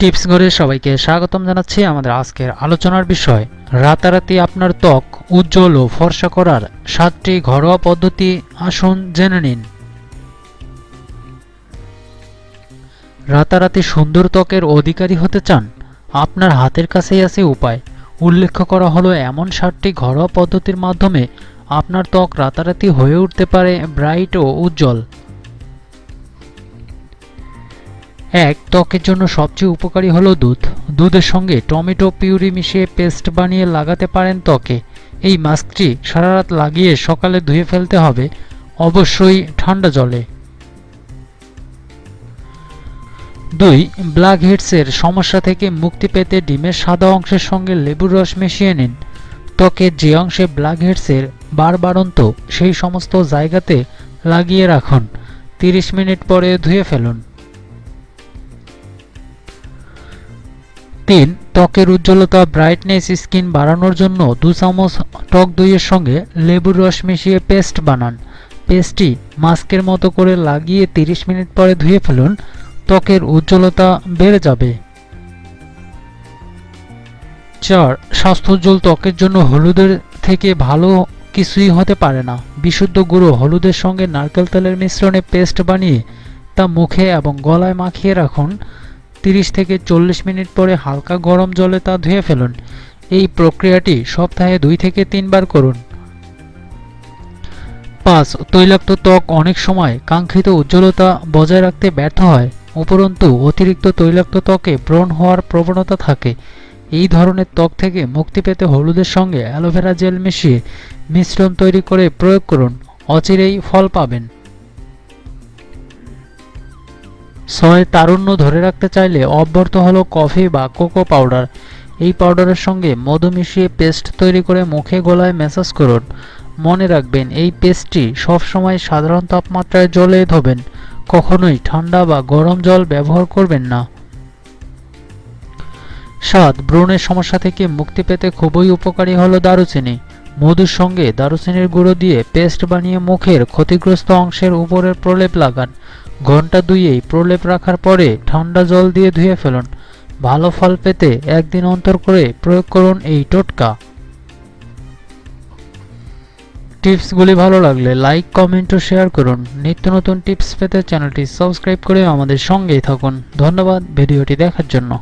Tips ঘরে সবাইকে স্বাগতম জানাচ্ছি আমাদের আজকের আলোচনার বিষয়। রাতারাতি আপনার ত্বক উজ্জ্বল ও ফর্সা করার সাতটি ঘরোয়া পদ্ধতি আসুন জেনে নিন। রাতারাতি সুন্দর ত্বকের অধিকারী হতে চান? আপনার হাতের কাছেই আছে উপায়। উল্লেখ করা হলো এমন সাতটি ঘরোয়া পদ্ধতির মাধ্যমে আপনার ত্বক রাতারাতি হয়ে উঠতে পারে, ব্রাইট ও উজ্জ্বল। এক ত্বকের জন্য সবচেয়ে উপকারী হলো দুধ। দুধের সঙ্গে টমেটো পিউরি মিশিয়ে পেস্ট বানিয়ে লাগাতে পারেন ত্বকে। এই মাস্কটি সারা রাত লাগিয়ে সকালে ধুয়ে ফেলতে হবে, অবশ্যই ঠান্ডা জলে। দুই ব্ল্যাক হেডসের সমস্যা থেকে মুক্তি পেতে ডিমের সাদা অংশের সঙ্গে লেবুর রস মিশিয়ে নিন। ত্বকের যে অংশে ব্ল্যাক হেডসের বারবারন্ত সেই সমস্ত জায়গাতে লাগিয়ে রাখুন। তিরিশ মিনিট পরে ধুয়ে ফেলুন। তিন ত্বকের উজ্জ্বলতা ব্রাইটনেস স্কিন বাড়ানোর জন্য দু চামচ টক দইয়ের সঙ্গে লেবুর রস মিশিয়ে পেস্ট বানান। পেস্টটি মাস্কের মতো করে লাগিয়ে 30 মিনিট পরে ধুয়ে ফেলুন। ত্বকের উজ্জ্বলতা বেড়ে যাবে। চার স্বাস্থ্যোজ্জ্বল ত্বকের জন্য হলুদের থেকে ভালো কিছুই হতে পারে না। বিশুদ্ধ গুঁড়ো হলুদের সঙ্গে নারকেল তেলের মিশ্রণে পেস্ট বানিয়ে তা মুখে এবং গলায় মাখিয়ে রাখুন। 30 থেকে চল্লিশ মিনিট পরে হালকা গরম জলে তা ধুয়ে ফেলুন। এই প্রক্রিয়াটি সপ্তাহে দুই থেকে তিনবার করুন। পাঁচ, তৈলাক্ত ত্বক অনেক সময় কাঙ্ক্ষিত উজ্জ্বলতা বজায় রাখতে ব্যর্থ হয়, উপরন্তু অতিরিক্ত তৈলাক্ত ত্বকে ব্রণ হওয়ার প্রবণতা থাকে। এই ধরনের ত্বক থেকে মুক্তি পেতে হলুদের সঙ্গে অ্যালোভেরা জেল মিশিয়ে মিশ্রণ তৈরি করে প্রয়োগ করুন, অচিরেই ফল পাবেন। ছয় তারুণ্য ধরে রাখতে চাইলে অব্যর্থ হলো কফি বা কোকো পাউডার। এই পাউডারের সঙ্গে মধু মিশিয়ে পেস্ট তৈরি করে মুখে গলায় ম্যাসাজ করুন। মনে রাখবেন, এই পেস্টটি সবসময় সাধারণ তাপমাত্রায় জলে ধোবেন। কখনোই ঠান্ডা বা গরম জল ব্যবহার করবেন না। সাত ব্রণের সমস্যা থেকে মুক্তি পেতে খুবই উপকারী হলো দারুচিনি। মধুর সঙ্গে দারুচিনির গুঁড়ো দিয়ে পেস্ট বানিয়ে মুখের ক্ষতিগ্রস্ত অংশের উপরের প্রলেপ লাগান। ঘণ্টা দুইয়েই প্রলেপ রাখার পরে ঠান্ডা জল দিয়ে ধুয়ে ফেলুন। ভালো ফল পেতে একদিন অন্তর করে প্রয়োগ করুন এই টোটকা। টিপসগুলি ভালো লাগলে লাইক, কমেন্ট ও শেয়ার করুন। নিত্য নতুন টিপস পেতে চ্যানেলটি সাবস্ক্রাইব করে আমাদের সঙ্গেই থাকুন। ধন্যবাদ ভিডিওটি দেখার জন্য।